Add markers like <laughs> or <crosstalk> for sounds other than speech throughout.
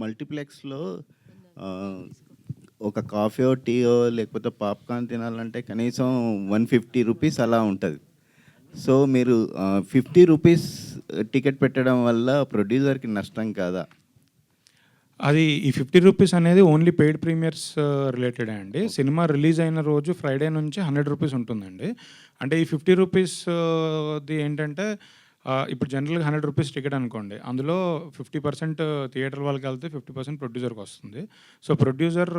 మల్టీప్లెక్స్‌లో ఒక కాఫీయో, టీయో లేకపోతే పాప్‌కార్న్ తినాలంటే కనీసం 150 రూపీస్ అలా ఉంటది. సో, మీరు 50 రూపీస్ టికెట్ పెట్టడం వల్ల ప్రొడ్యూసర్‌కి నష్టం కాదా? అది ఈ 50 రూపీస్ అనేది ఓన్లీ పెయిడ్ ప్రీమియర్స్ రిలేటెడే అండి. సినిమా రిలీజ్ అయిన రోజు ఫ్రైడే నుంచి 100 రూపీస్ ఉంటుందండి. అంటే ఈ 50 రూపీస్‌ది ఏంటంటే ఇప్పుడు జనరల్‌గా 100 రూపీస్ టికెట్ అనుకోండి. అందులో 50% థియేటర్ వాళ్ళకి వెళ్తే ఫిఫ్టీ పర్సెంట్ ప్రొడ్యూసర్‌కి వస్తుంది. సో, ప్రొడ్యూసర్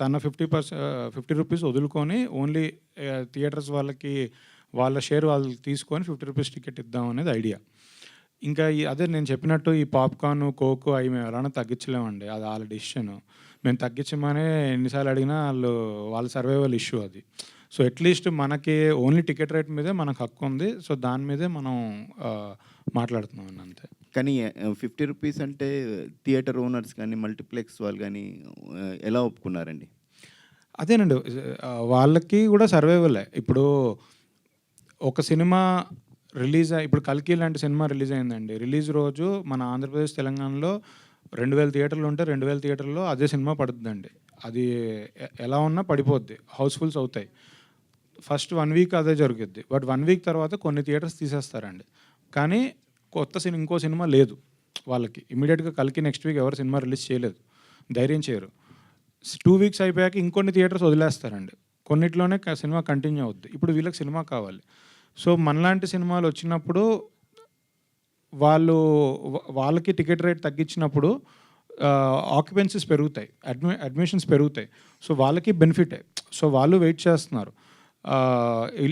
తన ఫిఫ్టీ పర్సెంట్ ఫిఫ్టీ రూపీస్ వదులుకొని ఓన్లీ థియేటర్స్ వాళ్ళకి వాళ్ళ షేర్ వాళ్ళు తీసుకొని 50 రూపీస్ టికెట్ ఇద్దాం అనేది ఐడియా. ఇంకా ఈ అదే నేను చెప్పినట్టు ఈ పాప్‌కార్న్, కోక్ అవి మేము ఎలానో తగ్గించలేమండి. అది వాళ్ళ డెసిషన్. మేము తగ్గించమని ఎన్నిసార్లు అడిగినా వాళ్ళు వాళ్ళ సర్వైవల్ ఇష్యూ అది. సో, అట్‌లీస్ట్ మనకి ఓన్లీ టికెట్ రేట్ మీదే మనకు హక్కు ఉంది. సో, దాని మీదే మనం ఆహ్, మాట్లాడుతున్నామండి అంతే. కానీ 50 రూపీస్ అంటే థియేటర్ ఓనర్స్ గానీ, మల్టీప్లెక్స్ వాళ్ళు ఆహ్, ఎలా ఒప్పుకున్నారండి? అదేనండి. వాళ్ళకి కూడా సర్వైవలే. ఇప్పుడు ఒక సినిమా రిలీజ్ ఇప్పుడు 'కల్కి' లాంటి సినిమా రిలీజ్ అయిందండి. రిలీజ్ రోజు మన ఆంధ్రప్రదేశ్, తెలంగాణలో 2000 థియేటర్లు ఉంటే 2000 థియేటర్‌లో అదే సినిమా పడుద్దండి. అది ఎలా ఉన్నా పడిపోద్ది. హౌస్‌ఫుల్స్ అవుతాయి. ఫస్ట్ వన్ వీక్ అదే జరుగుద్ది. బట్ వన్ వీక్ తర్వాత కొన్ని థియేటర్స్ తీసేస్తారండి. కానీ కొత్త సినిమా ఇంకో సినిమా లేదు వాళ్ళకి. ఇమీడియట్గా కలికి నెక్స్ట్ వీక్ ఎవరు సినిమా రిలీజ్ చేయలేదు. ధైర్యం చేయరు. టూ వీక్స్ అయిపోయాక ఇంకొన్ని థియేటర్స్ వదిలేస్తారండి. కొన్నిట్లోనే సినిమా కంటిన్యూ అవుద్ది. ఇప్పుడు వీళ్ళకి సినిమా కావాలి. సో, మనలాంటి సినిమాలు వచ్చినప్పుడు వాళ్ళు వాళ్ళకి టికెట్ రేట్ తగ్గించినప్పుడు ఆక్యుపెన్సీస్ పెరుగుతాయి. అడ్మి అడ్మిషన్స్ పెరుగుతాయి. సో, వాళ్ళకి బెనిఫిటే. సో, వాళ్ళు వెయిట్ చేస్తున్నారు.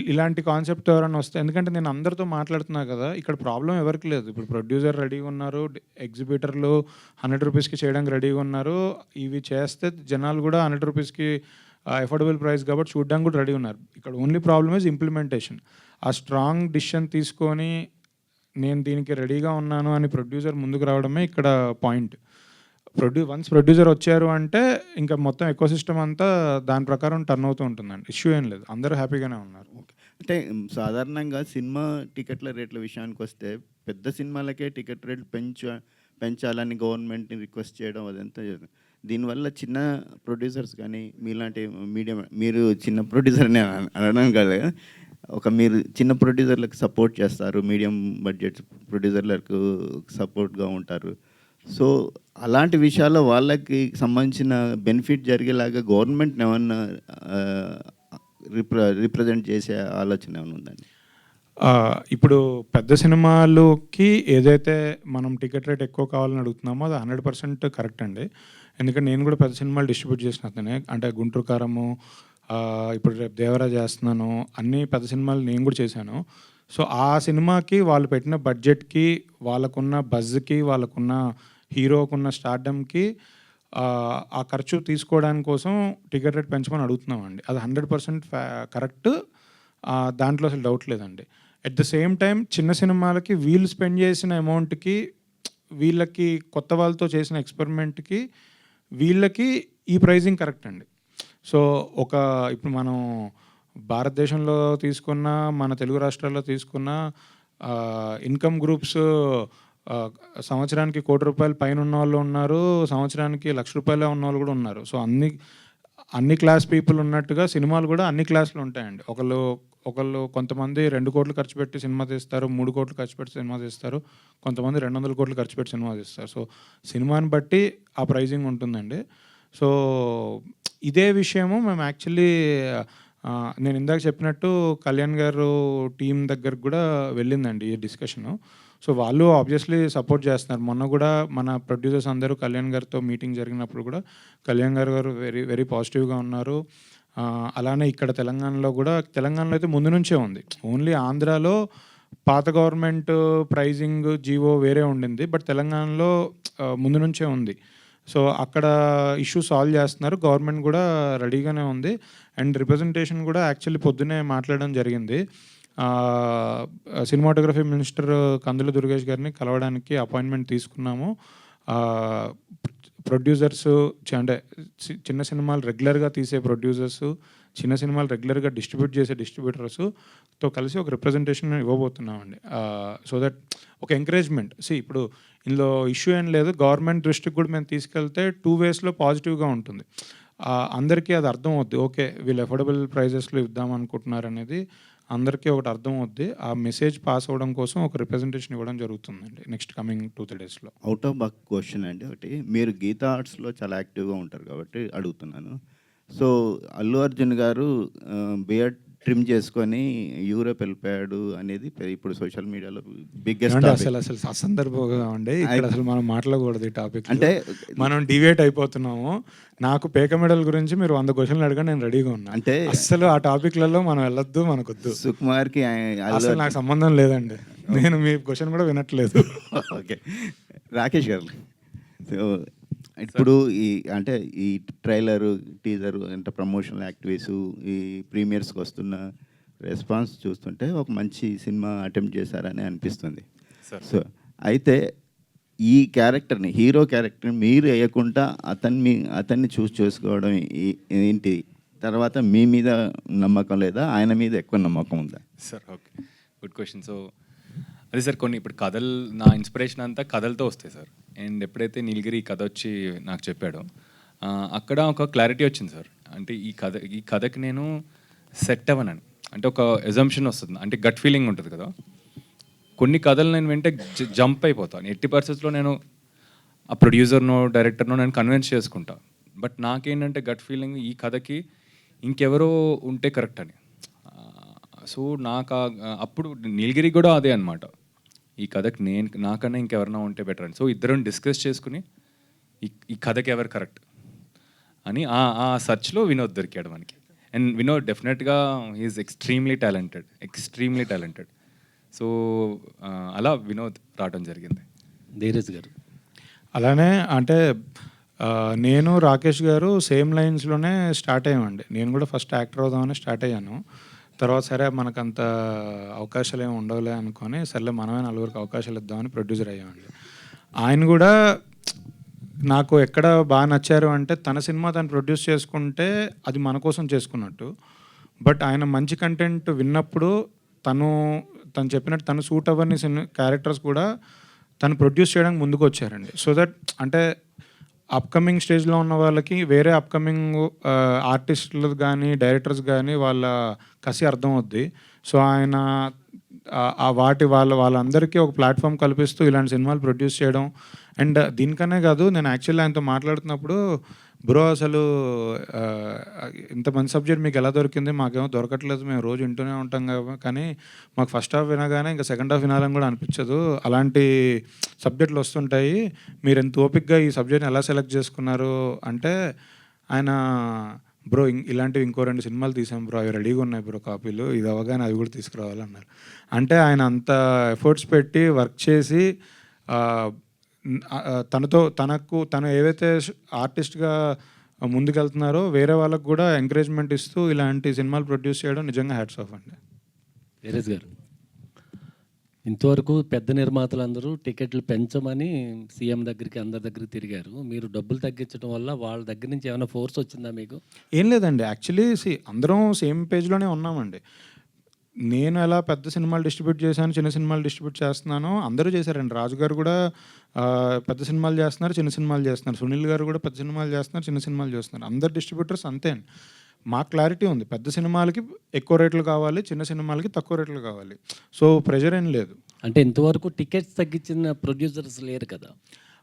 ఇలాంటి కాన్సెప్ట్ ఎవరైనా వస్తే ఎందుకంటే నేను అందరితో మాట్లాడుతున్నా కదా! ఇక్కడ ప్రాబ్లం ఎవరికీ లేదు. ఇప్పుడు ప్రొడ్యూసర్ రెడీగా ఉన్నారు. ఎగ్జిబిటర్లు 100 రూపీస్‌కి చేయడానికి రెడీగా ఉన్నారు. ఇవి చేస్తే జనాలు కూడా 100 రూపీస్‌కి అఫోర్డబుల్ ప్రైస్ కాబట్టి చూడడానికి కూడా రెడీ ఉన్నారు. ఇక్కడ ఓన్లీ ప్రాబ్లమ్ ఇస్ ఇంప్లిమెంటేషన్. ఆ స్ట్రాంగ్ డిసిషన్ తీసుకొని నేను దీనికి రెడీగా ఉన్నాను అని ప్రొడ్యూసర్ ముందుకు రావడమే ఇక్కడ పాయింట్. ప్రొడ్యూ వన్స్ ప్రొడ్యూసర్ వచ్చారు అంటే ఇంకా మొత్తం ఎకోసిస్టమ్ అంతా దాని ప్రకారం టర్న్ అవుతూ ఉంటుందండి. ఇష్యూ ఏం లేదు. అందరూ హ్యాపీగానే ఉన్నారు. అంటే సాధారణంగా సినిమా టికెట్ల రేట్ల విషయానికి వస్తే పెద్ద సినిమాలకే టికెట్ రేట్లు పెంచ పెంచాలని గవర్నమెంట్‌ని రిక్వెస్ట్ చేయడం అదంతా దీనివల్ల చిన్న ప్రొడ్యూసర్స్ కానీ మీలాంటి మీడియం మీరు చిన్న ప్రొడ్యూసర్ అని అనడం కాదు. ఒక మీరు చిన్న ప్రొడ్యూసర్‌లకు సపోర్ట్ చేస్తారు. మీడియం బడ్జెట్ ప్రొడ్యూసర్‌లకు సపోర్ట్‌గా ఉంటారు. సో, అలాంటి విషయాల్లో వాళ్ళకి సంబంధించిన బెనిఫిట్ జరిగేలాగా గవర్నమెంట్ ఏమన్నా రిప్ర రిప్రజెంట్ చేసే ఆలోచన ఏమైనా ఉందండి? ఇప్పుడు పెద్ద సినిమాలకి ఏదైతే మనం టికెట్ రేట్ ఎక్కువ కావాలని అడుగుతున్నామో అది 100% కరెక్ట్ అండి. ఎందుకంటే నేను కూడా పెద్ద సినిమాలు డిస్ట్రిబ్యూట్ చేసిన అతనే. అంటే 'గుంటూరు కారము' ఇప్పుడు రేపు 'దేవరా' చేస్తున్నాను. అన్ని పెద్ద సినిమాలు నేను కూడా చేశాను. సో, ఆ సినిమాకి వాళ్ళు పెట్టిన బడ్జెట్‌కి, వాళ్ళకున్న బజ్‌కి, వాళ్ళకున్న హీరోకున్న స్టార్డమ్‌కి ఆ ఖర్చు తీసుకోవడానికి కోసం టికెట్ రేట్ పెంచమని అడుగుతున్నామండి. అది 100% ఫ్యా కరెక్ట్. దాంట్లో అసలు డౌట్ లేదండి. ఎట్ ద సేమ్ టైం చిన్న సినిమాలకి వీళ్ళు స్పెండ్ చేసిన అమౌంట్‌కి వీళ్ళకి కొత్త వాళ్ళతో చేసిన ఎక్స్‌పెరిమెంట్‌కి వీళ్ళకి ఈ ప్రైజింగ్ కరెక్ట్ అండి. సో, ఒక ఇప్పుడు మనం భారతదేశంలో తీసుకున్న, మన తెలుగు రాష్ట్రాల్లో తీసుకున్న ఇన్‌కమ్ గ్రూప్స్ సంవత్సరానికి కోటి రూపాయలు పైన ఉన్నవాళ్ళు ఉన్నారు. సంవత్సరానికి లక్ష రూపాయలు ఉన్న వాళ్ళు కూడా ఉన్నారు. సో, అన్ని అన్ని క్లాస్ పీపుల్ ఉన్నట్టుగా సినిమాలు కూడా అన్ని క్లాస్‌లు ఉంటాయండి. ఒకళ్ళు ఒకళ్ళు కొంతమంది రెండు కోట్లు ఖర్చు పెట్టి సినిమా తీస్తారు. మూడు కోట్లు ఖర్చు పెట్టి సినిమా తీస్తారు. కొంతమంది రెండు వందల కోట్లు ఖర్చు పెట్టి సినిమా తీస్తారు. సో, సినిమాని బట్టి ఆ ప్రైజింగ్ ఉంటుందండి. సో, ఇదే విషయము మేము యాక్చువల్లీ నేను ఇందాక చెప్పినట్టు కళ్యాణ్ గారు టీం దగ్గరకు కూడా వెళ్ళిందండి ఈ డిస్కషను. సో, వాళ్ళు ఆబ్వియస్లీ సపోర్ట్ చేస్తున్నారు. మొన్న కూడా మన ప్రొడ్యూసర్స్ అందరూ కళ్యాణ్ గారితో మీటింగ్ జరిగినప్పుడు కూడా కళ్యాణ్ గారు గారు వెరీ వెరీ పాజిటివ్‌గా ఉన్నారు. అలానే ఇక్కడ తెలంగాణలో కూడా తెలంగాణలో అయితే ముందు నుంచే ఉంది. ఓన్లీ ఆంధ్రాలో పాత గవర్నమెంట్ ప్రైజింగ్ జీవో వేరే ఉండింది. బట్ తెలంగాణలో ముందు నుంచే ఉంది. సో, అక్కడ ఇష్యూ సాల్వ్ చేస్తున్నారు. గవర్నమెంట్ కూడా రెడీగానే ఉంది. అండ్ రిప్రజెంటేషన్ కూడా యాక్చువల్లీ పొద్దున్నే మాట్లాడడం జరిగింది. సినిమాటోగ్రఫీ మినిస్టర్ కందుల దుర్గేష్ గారిని కలవడానికి అపాయింట్మెంట్ తీసుకున్నాము. ప్రొడ్యూసర్స్ అంటే చిన్న సినిమాలు రెగ్యులర్‌గా తీసే ప్రొడ్యూసర్స్, చిన్న సినిమాలు రెగ్యులర్గా డిస్ట్రిబ్యూట్ చేసే డిస్ట్రిబ్యూటర్స్తో కలిసి ఒక రిప్రజెంటేషన్ ఇవ్వబోతున్నామండి. సో దట్ ఒక ఎంకరేజ్మెంట్. సి ఇప్పుడు ఇందులో ఇష్యూ ఏం లేదు. గవర్నమెంట్ దృష్టికి కూడా మేము తీసుకెళ్తే టూ వేస్లో పాజిటివ్గా ఉంటుంది. అందరికీ అది అర్థం అవుద్ది. ఓకే వీళ్ళు అఫోర్డబుల్ ప్రైజెస్లో ఇద్దాం అనుకుంటున్నారు అనేది అందరికీ ఒకటి అర్థం అవుద్ది ఆ మెసేజ్ పాస్ అవ్వడం కోసం ఒక రిప్రజెంటేషన్ ఇవ్వడం జరుగుతుందండి నెక్స్ట్ కమింగ్ టూ త్రీ డేస్లో. అవుట్ ఆఫ్ బక్ క్వశ్చన్ అండి ఒకటి. మీరు గీతా ఆర్ట్స్లో చాలా యాక్టివ్గా ఉంటారు కాబట్టి అడుగుతున్నాను. సో అల్లు అర్జున్ గారు బిఎడ్ ట్రిమ్ చేసుకొని యూరోప్ వెళ్ళిపోయాడు అనేది ఇప్పుడు సోషల్ మీడియాలో బిగ్గెస్ట్ అసలు అసలు అసందర్భంగా ఉండే ఇక్కడ అసలు మనం మాట్లాడకూడదు ఈ టాపిక్ అంటే మనం డివేట్ అయిపోతున్నాము. నాకు పేక మెడల్ గురించి మీరు వంద క్వశ్చన్లు అడగండి నేను రెడీగా ఉన్నా. అంటే అసలు ఆ టాపిక్లలో మనం వెళ్ళొద్దు మనకొద్దు. సుకుమార్కి అసలు నాకు సంబంధం లేదండి. నేను మీ క్వశ్చన్ కూడా వినట్లేదు. ఓకే. రాకేష్ గారు. ఇప్పుడు ఈ అంటే ఈ ట్రైలర్ టీజర్ అంటే ప్రమోషనల్ యాక్టివిటీస్ ఈ ప్రీమియర్స్కి వస్తున్న రెస్పాన్స్ చూస్తుంటే ఒక మంచి సినిమా అటెంప్ట్ చేశారని అనిపిస్తుంది. సార్. సో అయితే ఈ క్యారెక్టర్ని హీరో క్యారెక్టర్ని మీరు వేయకుండా అతన్ని మీ అతన్ని చూస్ చేసుకోవడం ఏంటి? తర్వాత మీ మీద నమ్మకం లేదా? ఆయన మీద ఎక్కువ నమ్మకం ఉందా? Sir okay. Good question. So అదే సార్ కొన్ని ఇప్పుడు కథలు నా ఇన్స్పిరేషన్ అంతా కథలతో వస్తాయి సార్. అండ్ ఎప్పుడైతే నీలగిరి ఈ కథ వచ్చి నాకు చెప్పాడో అక్కడ ఒక క్లారిటీ వచ్చింది సార్. అంటే ఈ కథ ఈ కథకి నేను సెట్ అవ్వనని. అంటే ఒక ఎజంప్షన్ వస్తుంది. అంటే గట్ ఫీలింగ్ ఉంటుంది కదా. కొన్ని కథలు నేను వెంటే జంప్ అయిపోతాను ఎట్టి పరిస్థితుల్లో నేను ఆ ప్రొడ్యూసర్నో డైరెక్టర్నో నేను కన్విన్స్ చేసుకుంటా. బట్ నాకేంటంటే గట్ ఫీలింగ్ ఈ కథకి ఇంకెవరో ఉంటే కరెక్ట్ అని. సో నాకు ఆ- అప్పుడు నీలగిరి కూడా అదే అనమాట ఈ కథకి నేను నాకన్నా ఇంకెవరైనా ఉంటే బెటర్ అని. సో ఇద్దరం డిస్కస్ చేసుకుని ఈ ఈ కథకి ఎవరు కరెక్ట్ అని ఆ ఆ సర్చ్లో వినోద్ దొరికాడు మనకి. అండ్ వినోద్ డెఫినెట్గా he is extremely talented extremely talented so అలా వినోద్ రావడం జరిగింది. ధీరజ్ గారు. అలానే అంటే నేను రాకేష్ గారు సేమ్ లైన్స్లోనే స్టార్ట్ అయ్యామండి. నేను కూడా ఫస్ట్ యాక్టర్ అవుదామని స్టార్ట్ అయ్యాను. తర్వాత సరే మనకంత అవకాశాలు ఏమి ఉండవులే అనుకొని సర్లే మనమే నలుగురికి అవకాశాలు ఇద్దామని ప్రొడ్యూసర్ అయ్యామండి. ఆయన కూడా నాకు ఎక్కడ బాగా నచ్చారు అంటే తన సినిమా తను ప్రొడ్యూస్ చేసుకుంటే అది మన కోసం చేసుకున్నట్టు. బట్ ఆయన మంచి కంటెంట్ విన్నప్పుడు తను తను చెప్పినట్టు తను సూట్ అవ్వని సినిమా క్యారెక్టర్స్ కూడా తను ప్రొడ్యూస్ చేయడానికి ముందుకు వచ్చారండి సో దట్ అంటే అప్కమింగ్ స్టేజ్లో ఉన్న వాళ్ళకి వేరే అప్కమింగ్ ఆర్టిస్టులు కానీ డైరెక్టర్స్ కానీ వాళ్ళ కసి అర్థం అవుద్ది. సో ఆయన ఆ- వాటి వాళ్ళ వాళ్ళందరికీ ఒక ప్లాట్ఫామ్ కల్పిస్తూ ఇలాంటి సినిమాలు ప్రొడ్యూస్ చేయడం. అండ్ దీనికనే కాదు నేను యాక్చువల్లీ ఆయనతో మాట్లాడుతున్నప్పుడు బ్రో అసలు ఇంత మంచి సబ్జెక్ట్ మీకు ఎలా దొరికింది? మాకేమో దొరకట్లేదు. మేము రోజు వింటూనే ఉంటాం కాబట్టి కానీ మాకు ఫస్ట్ హాఫ్ వినగానే ఇంకా సెకండ్ హాఫ్ వినాలని కూడా అనిపించదు. అలాంటి సబ్జెక్టులు వస్తుంటాయి. మీరు ఎంత ఓపిక్గా ఈ సబ్జెక్ట్ని ఎలా సెలెక్ట్ చేసుకున్నారు అంటే ఆయన బ్రో ఇలాంటివి ఇంకో రెండు సినిమాలు తీసాం బ్రో. అవి రెడీగా ఉన్నాయి బ్రో కాపీలు. ఇది అవగానే అవి కూడా తీసుకురావాలన్నారు. అంటే ఆయన అంత ఎఫర్ట్స్ పెట్టి వర్క్ చేసి తనతో తనకు తను ఏవైతే ఆర్టిస్ట్గా ముందుకెళ్తున్నారో వేరే వాళ్ళకు కూడా ఎంకరేజ్మెంట్ ఇస్తూ ఇలాంటి సినిమాలు ప్రొడ్యూస్ చేయడం నిజంగా హ్యాట్స్ ఆఫ్ అండి. ధీరజ్ గారు ఇంతవరకు పెద్ద నిర్మాతలు అందరూ టికెట్లు పెంచమని సీఎం దగ్గరికి అందరి దగ్గరికి తిరిగారు. మీరు డబ్బులు తగ్గించడం వల్ల వాళ్ళ దగ్గర నుంచి ఏమైనా ఫోర్స్ వచ్చిందా మీకు? ఏం లేదండి. యాక్చువల్లీ సి అందరం సేమ్ పేజ్లోనే ఉన్నామండి. నేను ఎలా పెద్ద సినిమాలు డిస్ట్రిబ్యూట్ చేశాను చిన్న సినిమాలు డిస్ట్రిబ్యూట్ చేస్తున్నానో అందరూ చేశారండి. రాజు గారు కూడా పెద్ద సినిమాలు చేస్తున్నారు చిన్న సినిమాలు చేస్తున్నారు. సునీల్ గారు కూడా పెద్ద సినిమాలు చేస్తున్నారు చిన్న సినిమాలు చేస్తున్నారు. అందరు డిస్ట్రిబ్యూటర్స్ అంతే అండి. మాకు క్లారిటీ ఉంది. పెద్ద సినిమాలకి ఎక్కువ రేట్లు కావాలి చిన్న సినిమాలకి తక్కువ రేట్లు కావాలి. సో ప్రెషర్ ఏం లేదు. అంటే ఇంతవరకు టికెట్స్ తగ్గించిన ప్రొడ్యూసర్స్ లేరు కదా?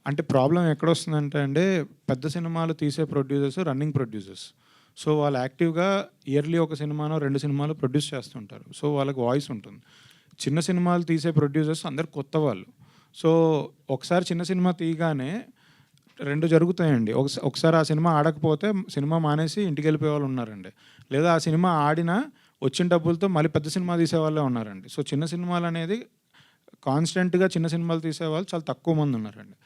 అంటే ప్రాబ్లం ఎక్కడ వస్తుందంటే అండి పెద్ద సినిమాలు తీసే ప్రొడ్యూసర్స్ రన్నింగ్ ప్రొడ్యూసర్స్. సో వాళ్ళు యాక్టివ్గా ఇయర్లీ ఒక సినిమానో రెండు సినిమాలు ప్రొడ్యూస్ చేస్తుంటారు. సో వాళ్ళకి వాయిస్ ఉంటుంది. చిన్న సినిమాలు తీసే ప్రొడ్యూసర్స్ అందరు కొత్త వాళ్ళు. సో ఒకసారి చిన్న సినిమా తీయగానే రెండు జరుగుతాయండి. ఒకసారి ఒకసారి ఆ సినిమా ఆడకపోతే సినిమా మానేసి ఇంటికి వెళ్ళిపోయే వాళ్ళు ఉన్నారండి. లేదా ఆ సినిమా ఆడినా వచ్చిన డబ్బులతో మళ్ళీ పెద్ద సినిమా తీసేవాళ్ళే ఉన్నారండి. సో చిన్న సినిమాలు అనేది కాన్స్టెంట్గా చిన్న సినిమాలు తీసేవాళ్ళు చాలా తక్కువ మంది ఉన్నారండి.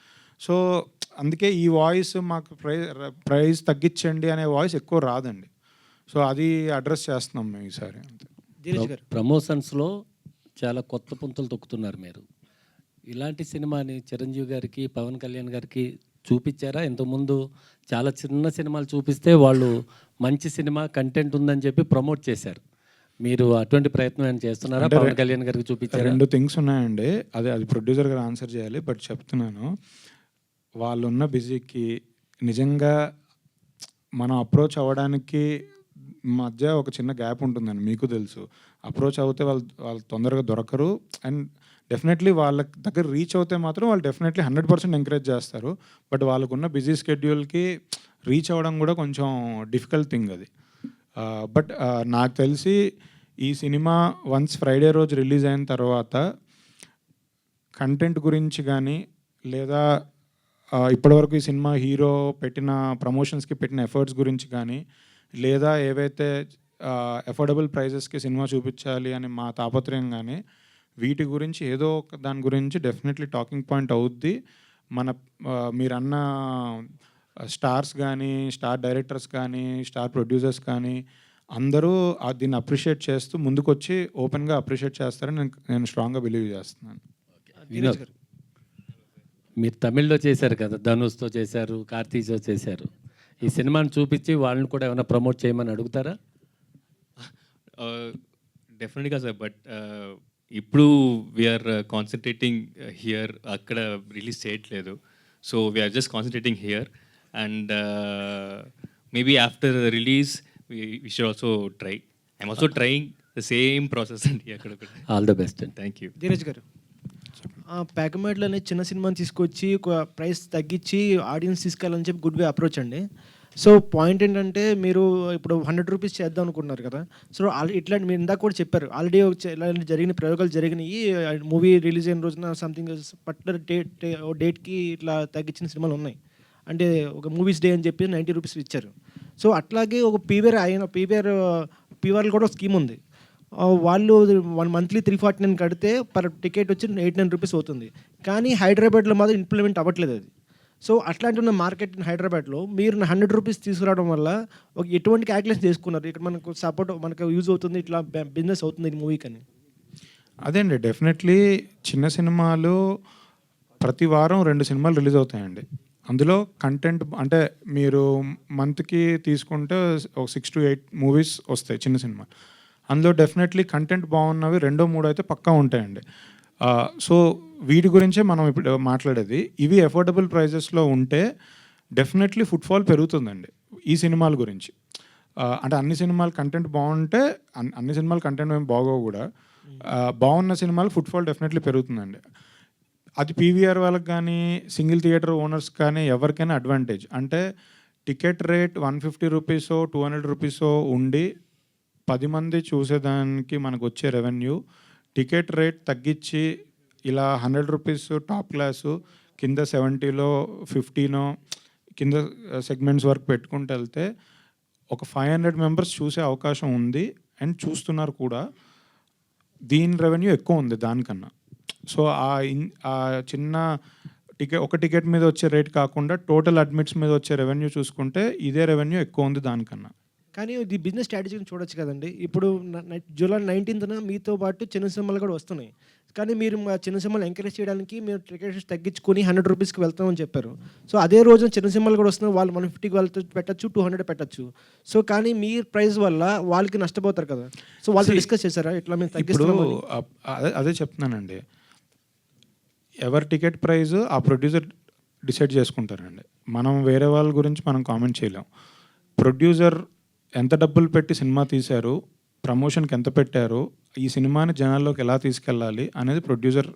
సో అందుకే ఈ వాయిస్ మాకు ప్రైజ్ ప్రైస్ తగ్గించండి అనే వాయిస్ ఎక్కువ రాదండి. సో అది అడ్రస్ చేస్తున్నాం మేము ఈసారి ప్రమోషన్స్లో చాలా కొత్త పుంతలు తొక్కుతున్నారు మీరు. ఇలాంటి సినిమాని చిరంజీవి గారికి పవన్ కళ్యాణ్ గారికి చూపించారా? ఇంతకుముందు చాలా చిన్న సినిమాలు చూపిస్తే వాళ్ళు మంచి సినిమా కంటెంట్ ఉందని చెప్పి ప్రమోట్ చేశారు. మీరు అటువంటి ప్రయత్నం ఏమైనా చేస్తున్నారా? పవన్ కళ్యాణ్ గారికి చూపించారా? రెండు థింగ్స్ ఉన్నాయండి. అదే అది ప్రొడ్యూసర్ గారు ఆన్సర్ చేయాలి బట్ చెప్తున్నాను. వాళ్ళున్న బిజీకి నిజంగా మనం అప్రోచ్ అవ్వడానికి మధ్య ఒక చిన్న గ్యాప్ ఉంటుందండి మీకు తెలుసు. అప్రోచ్ అవుతే వాళ్ళు వాళ్ళు తొందరగా దొరకరు. అండ్ డెఫినెట్లీ వాళ్ళ దగ్గర రీచ్ అవుతే మాత్రం వాళ్ళు డెఫినెట్లీ హండ్రెడ్ పర్సెంట్ ఎంకరేజ్ చేస్తారు. బట్ వాళ్ళకున్న బిజీ స్కెడ్యూల్కి రీచ్ అవ్వడం కూడా కొంచెం డిఫికల్ట్ థింగ్ అది. బట్ నాకు తెలిసి ఈ సినిమా వన్స్ ఫ్రైడే రోజు రిలీజ్ అయిన తర్వాత కంటెంట్ గురించి కానీ లేదా ఇప్పటివరకు ఈ సినిమా హీరో పెట్టిన ప్రమోషన్స్కి పెట్టిన ఎఫర్ట్స్ గురించి కానీ లేదా ఏవైతే అఫోర్డబుల్ ప్రైజెస్కి సినిమా చూపించాలి అని మా తాపత్రయం కానీ వీటి గురించి ఏదో ఒక దాని గురించి డెఫినెట్లీ టాకింగ్ పాయింట్ అవుద్ది. మన మీరన్న స్టార్స్ కానీ స్టార్ డైరెక్టర్స్ కానీ స్టార్ ప్రొడ్యూసర్స్ కానీ అందరూ ఆ దీన్ని అప్రిషియేట్ చేస్తూ ముందుకొచ్చి ఓపెన్గా అప్రిషియేట్ చేస్తారని నేను నేను స్ట్రాంగ్గా బిలీవ్ చేస్తున్నాను. మీరు తమిళ్ళో చేశారు కదా ధనుష్తో చేశారు కార్తీక్తో చేశారు. ఈ సినిమాని చూపించి వాళ్ళని కూడా ఏమైనా ప్రమోట్ చేయమని అడుగుతారా? డెఫినెట్గా సార్ బట్ ఇప్పుడు వీఆర్ కాన్సన్ట్రేటింగ్ హియర్ అక్కడ రిలీజ్ చేయట్లేదు. So we're just concentrating here and maybe after release we should also try I'm also trying the same process అండి అక్కడ ఆల్ ద బెస్ట్ అండి థ్యాంక్ యూ ధీరజ్ గారు. ప్యాకమేడ్లో అనే చిన్న సినిమాని తీసుకొచ్చి ఒక ప్రైస్ తగ్గించి ఆడియన్స్ తీసుకెళ్ళాలని చెప్పి గుడ్ వే అప్రోచ్ అండి. సో పాయింట్ ఏంటంటే మీరు ఇప్పుడు హండ్రెడ్ రూపీస్ చేద్దాం అనుకుంటున్నారు కదా. సో ఇట్లాంటి మీరు ఇందాక కూడా చెప్పారు. ఆల్రెడీ ఇలాంటి జరిగిన ప్రయోగాలు జరిగినాయి. మూవీ రిలీజ్ అయిన రోజున సంథింగ్ పర్టికులర్ డేట్ డేట్కి ఇట్లా తగ్గించిన సినిమాలు ఉన్నాయి. అంటే ఒక మూవీస్ డే అని చెప్పి నైంటీ రూపీస్ ఇచ్చారు. సో అట్లాగే ఒక పీవీఆర్ అయిన పీవీఆర్ పీవీఆర్లో కూడా స్కీమ్ ఉంది. వాళ్ళు one monthly three forty nine కడితే పర్ టికెట్ వచ్చి ఎయిట్ నైన్ రూపీస్ అవుతుంది. కానీ హైదరాబాద్లో మాత్రం ఇంప్లిమెంట్ అవ్వట్లేదు అది. సో అట్లాంటి ఉన్న మార్కెట్ హైదరాబాద్లో మీరు హండ్రెడ్ రూపీస్ తీసుకురావడం వల్ల ఒక ఎటువంటి క్యాల్కులేషన్ చేసుకున్నారు? ఇక్కడ మనకు సపోర్ట్ మనకు యూజ్ అవుతుంది ఇట్లా బిజినెస్ అవుతుంది ఈ మూవీకి అని అదే అండి డెఫినెట్లీ చిన్న సినిమాలు ప్రతి వారం రెండు సినిమాలు రిలీజ్ అవుతాయండి. అందులో కంటెంట్ అంటే మీరు మంత్కి తీసుకుంటే ఒక సిక్స్ టు ఎయిట్ మూవీస్ వస్తాయి చిన్న సినిమా అందులో డెఫినెట్లీ కంటెంట్ బాగున్నవి రెండో మూడో అయితే పక్కా ఉంటాయండి. సో వీటి గురించే మనం ఇప్పుడు మాట్లాడేది. ఇవి అఫోర్డబుల్ ప్రైజెస్లో ఉంటే డెఫినెట్లీ ఫుట్ఫాల్ పెరుగుతుందండి ఈ సినిమాల గురించి. అంటే అన్ని సినిమాలు కంటెంట్ బాగుంటే అన్- అన్ని సినిమాలు కంటెంట్ ఏం బాగోవు కూడా. బాగున్న సినిమాలు ఫుట్ఫాల్ డెఫినెట్లీ పెరుగుతుందండి. అది పీవీఆర్ వాళ్ళకి కానీ సింగిల్ థియేటర్ ఓనర్స్ కానీ ఎవరికైనా అడ్వాంటేజ్ అంటే టికెట్ రేట్ వన్ ఫిఫ్టీ రూపీసో టూ హండ్రెడ్ రూపీసో ఉండి పది మంది చూసేదానికి మనకు వచ్చే రెవెన్యూ. టికెట్ రేట్ తగ్గించి ఇలా హండ్రెడ్ రూపీస్ టాప్ క్లాసు కింద సెవెంటీలో ఫిఫ్టీనో కింద సెగ్మెంట్స్ వరకు పెట్టుకుంటూ వెళ్తే ఒక ఫైవ్ హండ్రెడ్ మెంబర్స్ చూసే అవకాశం ఉంది అండ్ చూస్తున్నారు కూడా. దీని రెవెన్యూ ఎక్కువ ఉంది దానికన్నా. సో ఆ ఇన్ ఆ చిన్న టికెట్ ఒక టికెట్ మీద వచ్చే రేట్ కాకుండా టోటల్ అడ్మిట్స్ మీద వచ్చే రెవెన్యూ చూసుకుంటే ఇదే రెవెన్యూ ఎక్కువ ఉంది దానికన్నా. కానీ ఇది బిజినెస్ స్ట్రాటజీని చూడొచ్చు కదండి. ఇప్పుడు జూలై నైన్టీన్త్న మీతో పాటు చిన్న సినిమాలు కూడా వస్తున్నాయి. కానీ మీరు మా చిన్న సినిమాలు ఎంకరేజ్ చేయడానికి మీరు టికెట్స్ తగ్గించుకొని హండ్రెడ్ రూపీస్కి వెళ్తామని చెప్పారు. సో అదే రోజున చిన్న సినిమాలు కూడా వస్తున్నాయి. వాళ్ళు వన్ ఫిఫ్టీకి వెళ్తూ పెట్టచ్చు టూ హండ్రెడ్ పెట్టచ్చు. సో కానీ మీ ప్రైస్ వల్ల వాళ్ళకి నష్టపోతారు కదా. సో వాళ్ళతో డిస్కస్ చేశారా? ఇట్లా మేము అదే అదే చెప్తున్నానండి. ఎవరి టికెట్ ప్రైస్ ఆ ప్రొడ్యూసర్ డిసైడ్ చేసుకుంటారండి. మనం వేరే వాళ్ళ గురించి మనం కామెంట్ చేయలేం. ప్రొడ్యూసర్ ఎంత డబ్బులు పెట్టి సినిమా తీశారు ప్రమోషన్కి ఎంత పెట్టారు ఈ సినిమాని జనాల్లోకి ఎలా తీసుకెళ్ళాలి అనేది ప్రొడ్యూసర్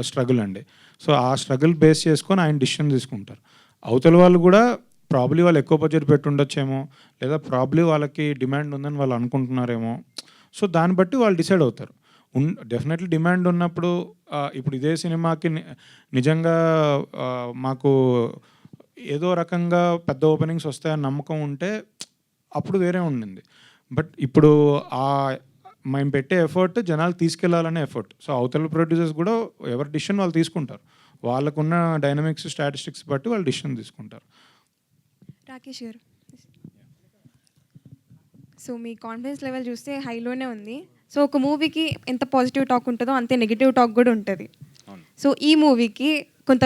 స్ట్రగుల్ అండి. సో ఆ స్ట్రగుల్ బేస్ చేసుకొని ఆయన డిసిషన్ తీసుకుంటారు. అవతల వాళ్ళు కూడా ప్రాబ్లీ వాళ్ళు ఎక్కువ బడ్జెట్ పెట్టి ఉండొచ్చేమో లేదా ప్రాబ్లీ వాళ్ళకి డిమాండ్ ఉందని వాళ్ళు అనుకుంటున్నారేమో సో దాన్ని బట్టి వాళ్ళు డిసైడ్ అవుతారు. ఉన్ డెఫినెట్లీ డిమాండ్ ఉన్నప్పుడు ఇప్పుడు ఇదే సినిమాకి నిజంగా మాకు ఏదో రకంగా పెద్ద ఓపెనింగ్స్ వస్తాయని నమ్మకం ఉంటే అప్పుడు వేరే ఉండింది. బట్ ఇప్పుడు ఆ మేము పెట్టే ఎఫర్ట్ జనాలు తీసుకెళ్ళాలనే ఎఫర్ట్. సో అవతల ప్రొడ్యూసర్స్ కూడా ఎవరి డిసిషన్ వాళ్ళు తీసుకుంటారు. వాళ్ళకున్న డైనమిక్స్ స్టాటిస్టిక్స్ బట్టి వాళ్ళు డిసిషన్ తీసుకుంటారు. రాకేష్ గారు. సో మీ కాన్ఫిడెన్స్ లెవెల్ చూస్తే హైలోనే ఉంది. సో ఒక మూవీకి ఎంత పాజిటివ్ టాక్ ఉంటుందో అంతే నెగిటివ్ టాక్ కూడా ఉంటుంది. సో ఈ మూవీకి కొంత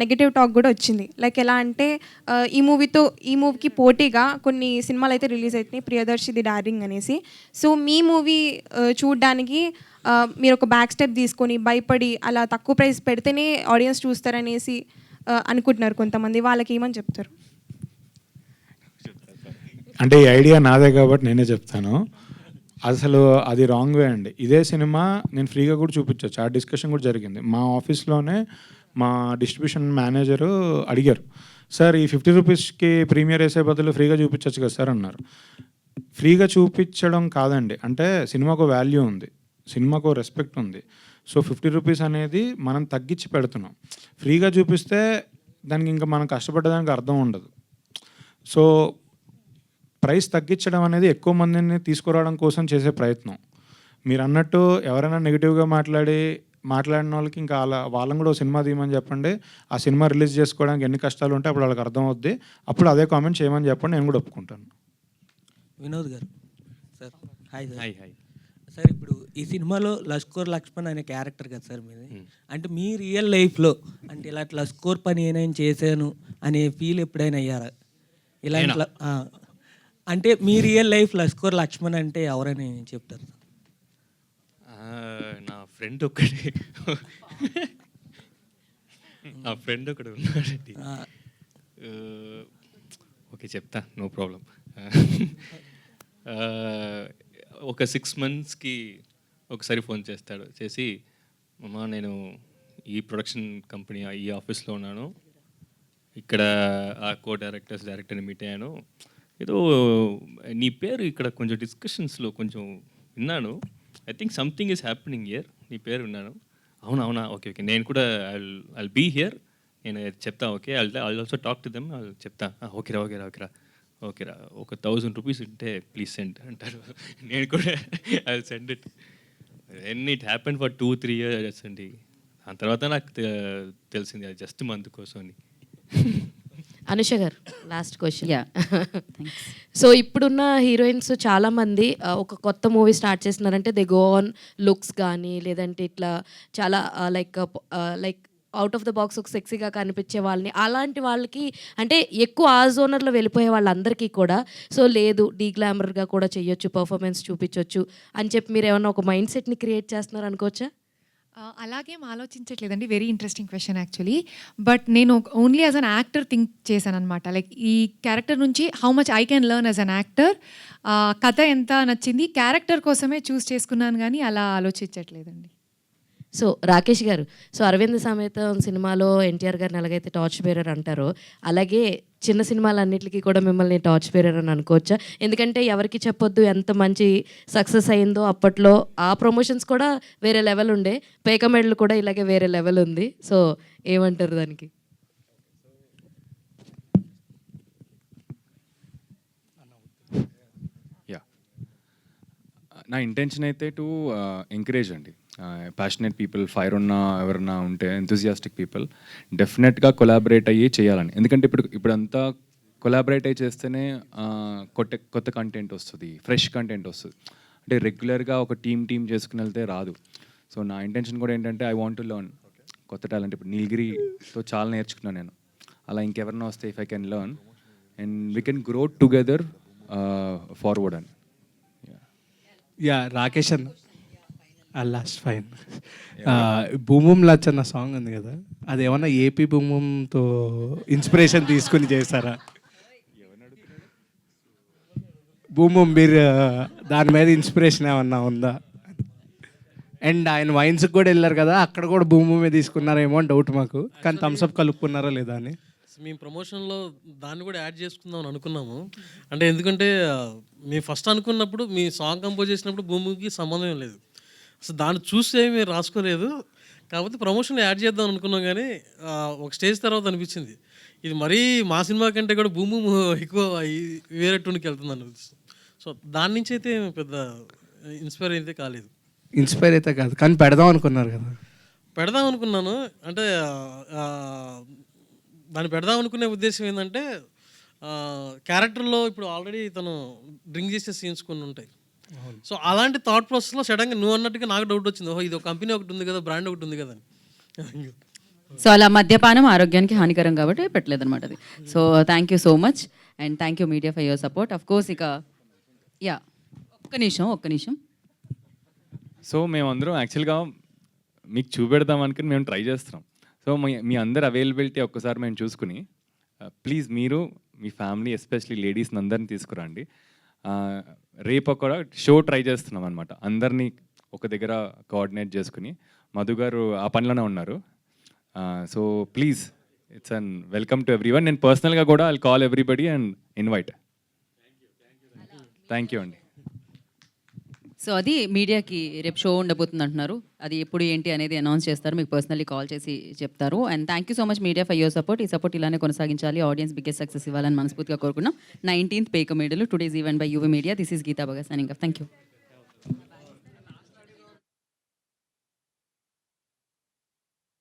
నెగిటివ్ టాక్ కూడా వచ్చింది. లైక్ ఎలా అంటే ఈ మూవీతో ఈ మూవీకి పోటీగా కొన్ని సినిమాలు అయితే రిలీజ్ అవుతున్నాయి ప్రియదర్శిది డారింగ్ అనేసి. సో మీ మూవీ చూడడానికి మీరు ఒక బ్యాక్ స్టెప్ తీసుకొని భయపడి అలా తక్కువ ప్రైస్ పెడితేనే ఆడియన్స్ చూస్తారనేసి అనుకుంటున్నారు కొంతమంది. వాళ్ళకి ఏమని చెప్తారు? అంటే ఈ ఐడియా నాదే కాబట్టి నేనే చెప్తాను. అసలు అది రాంగ్ వే అండి. ఇదే సినిమా నేను ఫ్రీగా కూడా చూపించవచ్చు ఆ డిస్కషన్ కూడా జరిగింది. మా ఆఫీస్లోనే మా డిస్ట్రిబ్యూషన్ మేనేజరు అడిగారు సార్ ఈ ఫిఫ్టీ రూపీస్కి ప్రీమియర్ వేసే బదులు ఫ్రీగా చూపించవచ్చు కదా సార్ అన్నారు. ఫ్రీగా చూపించడం కాదండి. అంటే సినిమాకు వాల్యూ ఉంది సినిమాకు రెస్పెక్ట్ ఉంది. సో ఫిఫ్టీ రూపీస్ అనేది మనం తగ్గించి పెడుతున్నాం. ఫ్రీగా చూపిస్తే దానికి ఇంకా మనం కష్టపడ్డదానికి అర్థం ఉండదు. సో ప్రైస్ తగ్గించడం అనేది ఎక్కువ మందిని తీసుకురావడం కోసం చేసే ప్రయత్నం. మీరు అన్నట్టు ఎవరైనా నెగిటివ్గా మాట్లాడి మాట్లాడిన వాళ్ళకి ఇంకా అలా వాళ్ళని కూడా సినిమా తీయమని చెప్పండి. ఆ సినిమా రిలీజ్ చేసుకోవడానికి ఎన్ని కష్టాలు ఉంటాయి అప్పుడు వాళ్ళకి అర్థం అవుద్ది అప్పుడు అదే కామెంట్ చేయమని చెప్పండి నేను కూడా ఒప్పుకుంటాను. Vinod garu. Sir hi sir. Hi hi. Sir ఇప్పుడు ఈ సినిమాలో లష్కోర్ లక్ష్మణ్ అనే క్యారెక్టర్ కదా సార్ మీది? అంటే మీ రియల్ లైఫ్లో అంటే ఇలా లష్కోర్ పని ఏమైనా చేశాను అనే ఫీల్ ఎప్పుడైనా అయ్యారా? ఇలాంటి ల- ఆ. అంటే మీ రియల్ లైఫ్ లష్కోర్ లక్ష్మణ్ అంటే ఎవరని చెప్తారు నా ఫ్రెండ్ ఒకడే నా ఫ్రెండ్ ఒకడు ఉన్నాడండి. ఓకే చెప్తా నో ప్రాబ్లం. ఒక సిక్స్ మంత్స్కి ఒకసారి ఫోన్ చేస్తాడు చేసి అమ్మా నేను ఈ ప్రొడక్షన్ కంపెనీ ఈ ఆఫీస్లో ఉన్నాను. ఇక్కడ ఆ కో డైరెక్టర్స్ డైరెక్టర్ని మీట్ అయ్యాను. ఏదో నీ పేరు ఇక్కడ కొంచెం డిస్కషన్స్లో కొంచెం విన్నాను. I think something is happening year నీ పేరు విన్నాను. అవునా అవునా? ఓకే ఓకే నేను కూడా ఐ ఐల్ బీ హియర్ నేను చెప్తా okay I I'll also talk to them చెప్తా. ఓకేరా ఓకేరా ఓకేరా ఓకేరా ఒక థౌజండ్ రూపీస్ ఉంటే ప్లీజ్ సెండ్ అంటారు. <laughs> నేను కూడా I send it and it happen for two three years అండి. దాని తర్వాత నాకు తెలిసింది అది జస్ట్ మంత్ కోసం అని అనుష గారు లాస్ట్ క్వశ్చన్. సో ఇప్పుడున్న హీరోయిన్స్ చాలా మంది ఒక కొత్త మూవీ స్టార్ట్ చేస్తున్నారంటే దే గో ఆన్ లుక్స్ కానీ లేదంటే ఇట్లా చాలా like like out of the box ఒక సెక్సీగా కనిపించే వాళ్ళని అలాంటి వాళ్ళకి అంటే ఎక్కువ ఆ జోనర్లో వెళ్ళిపోయే వాళ్ళందరికీ కూడా సో లేదు డీ గ్లామర్గా కూడా చేయొచ్చు పర్ఫార్మెన్స్ చూపించవచ్చు అని చెప్పి మీరు ఏమన్నా ఒక మైండ్ సెట్ని క్రియేట్ చేస్తున్నారు అనుకోవచ్చా అలాగేం ఆలోచించట్లేదండి. Very interesting question actually but నేను only as an actor think చేశాను అనమాట లైక్ ఈ క్యారెక్టర్ నుంచి how much I can learn as an actor కథ ఎంత నచ్చింది క్యారెక్టర్ కోసమే చూస్ చేసుకున్నాను కానీ అలా ఆలోచించట్లేదండి. సో రాకేష్ గారు సో అరవింద్ సమేతం సినిమాలో ఎన్టీఆర్ గారిని ఎలాగైతే టార్చ్ బేరర్ అంటారో అలాగే చిన్న సినిమాలన్నిటికీ కూడా మిమ్మల్ని టార్చ్ బేరర్ అని అనుకోవచ్చా? ఎందుకంటే ఎవరికి చెప్పొద్దు ఎంత మంచి సక్సెస్ అయిందో అప్పట్లో ఆ ప్రమోషన్స్ కూడా వేరే లెవెల్ ఉండే పేక మెడల్ కూడా ఇలాగే వేరే లెవెల్ ఉంది. సో ఏమంటారు దానికి? యా నా ఇంటెన్షన్ అయితే టు ఎంకరేజ్ uh, అండి. ప్యాషనెట్ పీపుల్ ఫైర్ ఉన్న ఎవరన్నా ఉంటే ఎంతూజియాస్టిక్ పీపుల్ డెఫినెట్గా కొలాబరేట్ అయ్యి చేయాలని. ఎందుకంటే ఇప్పుడు ఇప్పుడంతా కొలాబరేట్ అయ్యి చేస్తేనే కొత్త కొత్త కంటెంట్ వస్తుంది ఫ్రెష్ కంటెంట్ వస్తుంది. అంటే రెగ్యులర్గా ఒక టీమ్ టీమ్ చేసుకుని వెళ్తే రాదు. సో నా ఇంటెన్షన్ కూడా ఏంటంటే ఐ వాంట్ టు లెర్న్ కొత్త టాలెంట్ ఇప్పుడు నీలగిరితో చాలా నేర్చుకున్నాను నేను. అలా ఇంకెవరన్నా వస్తే if I can learn and we can grow together forward అని. యా రాకేష్ అన్న. లాస్ట్ ఫైన్ భూమం లచ్ అన్న సాంగ్ ఉంది కదా. అది ఏమన్నా ఏపీ భూమంతో ఇన్స్పిరేషన్ తీసుకుని చేస్తారా భూమం మీరు దాని మీద ఇన్స్పిరేషన్ ఏమన్నా ఉందా? అండ్ ఆయన వైన్స్కి కూడా వెళ్ళారు కదా అక్కడ కూడా భూమి తీసుకున్నారేమో అని డౌట్ మాకు. కానీ థమ్స్అప్ కలుపుకున్నారా లేదా అని? మేము ప్రమోషన్లో దాన్ని కూడా యాడ్ చేసుకుందాం అని అనుకున్నాము. అంటే ఎందుకంటే ఆ, మేము ఫస్ట్ అనుకున్నప్పుడు మీ సాంగ్ కంపోజ్ చేసినప్పుడు భూమికి సంబంధం లేదు. అసలు దాన్ని చూస్తే మేము రాసుకోలేదు. కాకపోతే ప్రమోషన్ యాడ్ చేద్దాం అనుకున్నాం కానీ ఒక స్టేజ్ తర్వాత అనిపించింది. ఇది మరీ మా సినిమా కంటే కూడా భూమి ఎక్కువ వేరే టూన్కి వెళ్తుంది అనిపిస్తుంది. సో దాని నుంచి అయితే పెద్ద ఇన్స్పైర్ అయితే కాలేదు. ఇన్స్పైర్ అయితే కాదు. కానీ పెడదాం అనుకున్నారు కదా. పెడదాం అనుకున్నాను. అంటే దాన్ని పెడదాం అనుకునే ఉద్దేశం ఏంటంటే క్యారెక్టర్లో ఇప్పుడు ఆల్రెడీ తను డ్రింక్ చేసే సీన్స్ కొన్ని ఉంటాయి. సో అలాంటి థాట్ ప్రాసెస్లో సడన్గా నువ్వు అన్నట్టుగా నాకు డౌట్ వచ్చింది. ఓహో ఇది ఒక కంపెనీ ఒకటి ఉంది కదా బ్రాండ్ ఒకటి ఉంది కదా అని. సో అలా మద్యపానం ఆరోగ్యానికి హానికరం కాబట్టి పెట్టలేదన్నమాట అది. So thank you so much and thank you media for your support of course ఇక యా ఒక్క నిమిషం ఒక్క నిమిషం. సో మేమందరం యాక్చువల్గా మీకు చూపెడదాం అనుకుని మేము ట్రై చేస్తున్నాం. సో మీ మీ అందరి అవైలబిలిటీ ఒక్కసారి మేము చూసుకుని ప్లీజ్ మీరు మీ ఫ్యామిలీ ఎస్పెషలీ లేడీస్ని అందరిని తీసుకురండి. రేపు ఒక షో ట్రై చేస్తున్నాం అనమాట అందరినీ ఒక దగ్గర కోఆర్డినేట్ చేసుకుని. మధు గారు ఆ పనిలోనే ఉన్నారు. So please it's an welcome to everyone నేను పర్సనల్గా కూడా I call everybody and invite thank you అండి. సో అది మీడియాకి రేపు షో ఉండబోతుంది అంటున్నారు అది ఎప్పుడు ఏంటి అనేది అనౌన్స్ చేస్తారు. మీకు పర్సనల్లీ కాల్ చేసి చెప్తారు. And thank you so much media for your support. ఈ సపోర్ట్ ఇలానే కొనసాగించాలి. ఆడియన్స్ బిగ్గెస్ట్ సక్సెస్ ఇవ్వాలని మనస్ఫూర్తిగా కోరుకున్నాం నైన్టీన్త్ పేక మీడియాలో today's event by Yuva media. This is Geeta బగా సైనింగ్ థ్యాంక్ యూ.